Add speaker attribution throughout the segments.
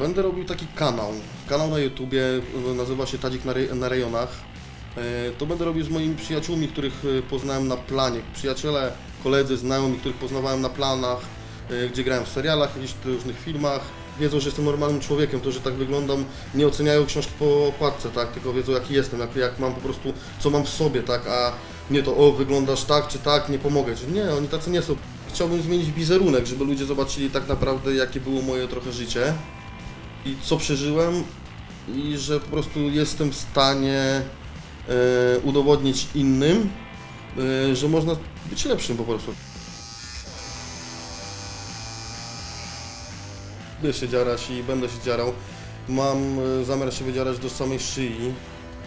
Speaker 1: Będę robił taki kanał. Kanał na YouTubie, y, nazywa się Tadzik na, rej- na rejonach. E, To będę robił z moimi przyjaciółmi, których y, poznałem na planie. Przyjaciele, koledzy, znajomi, których poznawałem na planach, gdzie grałem w serialach, jakichś różnych filmach. Wiedzą, że jestem normalnym człowiekiem, to, że tak wyglądam, nie oceniają książki po okładce, tak? Tylko wiedzą, jaki jestem, jak, jak mam po prostu, co mam w sobie, tak? A nie to, o, wyglądasz tak czy tak, nie pomogę ci. Nie, oni tacy nie są. Chciałbym zmienić wizerunek, żeby ludzie zobaczyli tak naprawdę, jakie było moje trochę życie i co przeżyłem i że po prostu jestem w stanie e, udowodnić innym, e, że można być lepszym po prostu. Lubię się dziarać i będę się dziarał. Mam e, zamiar się wydzierać do samej szyi.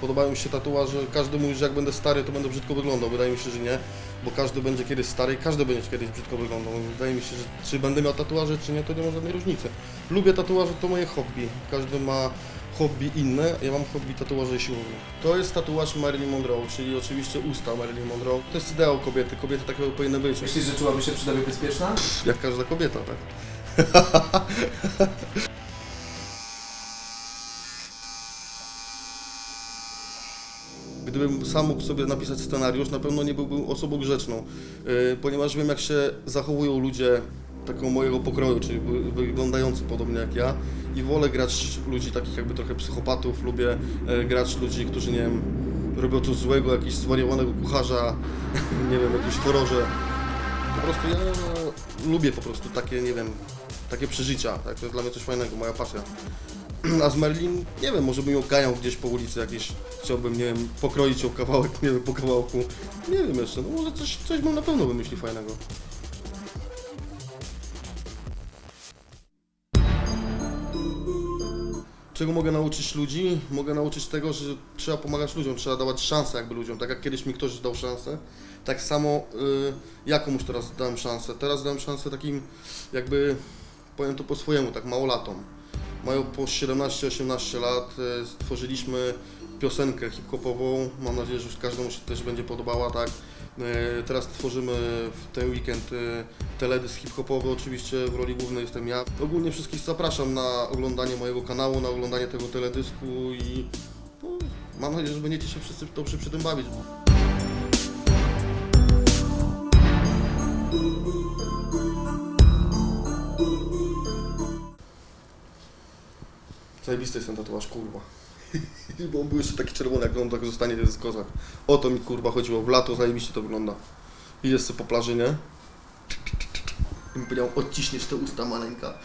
Speaker 1: Podobają mi się tatuaże. Każdy mówi, że jak będę stary, to będę brzydko wyglądał. Wydaje mi się, że nie, bo każdy będzie kiedyś stary i każdy będzie kiedyś brzydko wyglądał. Wydaje mi się, że czy będę miał tatuaże, czy nie, to nie ma żadnej różnicy. Lubię tatuaże, to moje hobby. Każdy ma hobby inne, ja mam hobby tatuaże siłowe. To jest tatuaż Marilyn Monroe, czyli oczywiście usta Marilyn Monroe. To jest ideał kobiety, kobiety takie powinny być.
Speaker 2: Myślisz, że czułaby się przy tobie bezpieczna?
Speaker 1: Jak każda kobieta, tak? Gdybym sam mógł sobie napisać scenariusz, na pewno nie byłbym osobą grzeczną, yy, ponieważ wiem jak się zachowują ludzie takiego mojego pokroju, czyli wy- wyglądający podobnie jak ja i wolę grać ludzi takich jakby trochę psychopatów, lubię e, grać ludzi, którzy nie wiem, robią coś złego, jakiegoś zwariowanego kucharza, nie wiem, jakieś chororze. Po prostu ja lubię po prostu takie, nie wiem, takie przeżycia, tak? To jest dla mnie coś fajnego, moja pasja. A z Merlin, nie wiem, może bym ją ganiał gdzieś po ulicy jakieś, chciałbym, nie wiem, pokroić ją kawałek, nie wiem, po kawałku. Nie wiem jeszcze, no może coś, coś bym na pewno wymyślił fajnego. Czego mogę nauczyć ludzi? Mogę nauczyć tego, że trzeba pomagać ludziom, trzeba dawać szansę jakby ludziom. Tak jak kiedyś mi ktoś dał szansę, tak samo y, ja komuś teraz dałem szansę. Teraz dałem szansę takim jakby, powiem to po swojemu, tak małolatom. Mają po 17-18 lat, y, stworzyliśmy piosenkę hip-hopową. Mam nadzieję, że każdemu się też będzie podobała, tak. Y, Teraz tworzymy w ten weekend y, teledysk hip-hopowy, oczywiście w roli głównej jestem ja. Ogólnie wszystkich zapraszam na oglądanie mojego kanału, na oglądanie tego teledysku i no, mam nadzieję, że będziecie się wszyscy dobrze przy tym bawić. Zajebisty jest ten tatuaż, kurwa. Bo on był jeszcze taki czerwony, jak on tak zostanie, to jest kozak. O to mi kurwa chodziło, w lato zajebiście to wygląda. I jest po plaży, nie? I mi powiedział, odciśniesz te usta maleńka.